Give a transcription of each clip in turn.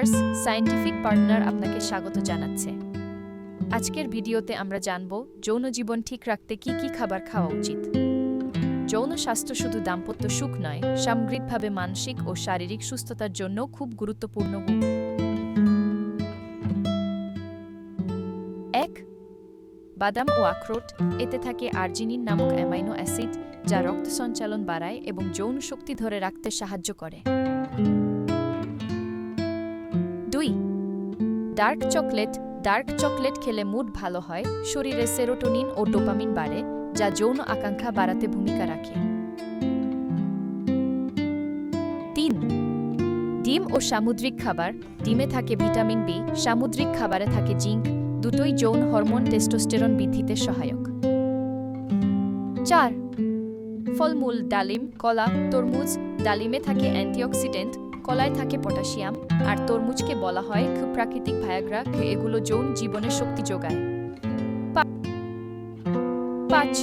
Viewers, scientific partner আপনাকে স্বাগত জানাচ্ছে। আজকের ভিডিওতে আমরা জানব যৌন জীবন ঠিক রাখতে কি কি খাবার খাওয়া উচিত। যৌন স্বাস্থ্য শুধু দাম্পত্য সুখ নয়, সামগ্রিকভাবে মানসিক ও শারীরিক সুস্থতার জন্য খুব গুরুত্বপূর্ণ এক, বাদাম ও আখরোট, এতে থাকে আর্জিনিন নামক অ্যামাইনো অ্যাসিড, যা রক্ত সঞ্চালন বাড়ায় এবং যৌন শক্তি ধরে রাখতে সাহায্য করে। ডার্ক চকলেট ডার্ক চকলেট খেলে মুড ভালো হয়, শরীরে সেরোটোনিন ও ডোপামিন বাড়ে, যা যৌন আকাঙ্ক্ষা বাড়াতে ভূমিকা রাখে। তিন, ডিম ও সামুদ্রিক খাবার। ডিমে থাকে ভিটামিন বি, সামুদ্রিক খাবারে থাকে জিঙ্ক, দুটোই যৌন হরমোন টেস্টোস্টেরন বৃদ্ধিতে সহায়ক। চার, ফলমূল, ডালিম, কলা, তরমুজ, ডালিমে থাকে অ্যান্টিঅক্সিডেন্ট কলায় থাকে পটাশিয়াম, আর তরমুজকে বলা হয় প্রাকৃতিক ভায়াগ্রা এগুলো যৌন জীবনের শক্তি যোগায়। পাঁচ,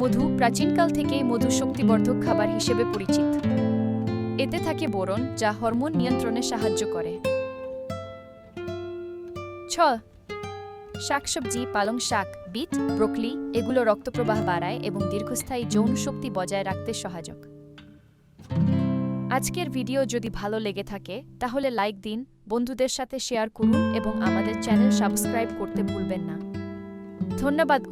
মধু, প্রাচীনকাল থেকেই মধু শক্তিবর্ধক খাবার হিসেবে পরিচিত। এতে থাকে বোরন, যা হরমোন নিয়ন্ত্রণে সাহায্য করে। ছ, শাকসবজি, পালং শাক বিট ব্রোকলি, এগুলো রক্তপ্রবাহ বাড়ায় এবং দীর্ঘস্থায়ী যৌন শক্তি বজায় রাখতে সহায়ক। আজকের ভিডিও যদি ভালো লেগে থাকে, তাহলে লাইক দিন, বন্ধুদের সাথে শেয়ার করুন এবং আমাদের চ্যানেল সাবস্ক্রাইব করতে ভুলবেন না। ধন্যবাদ।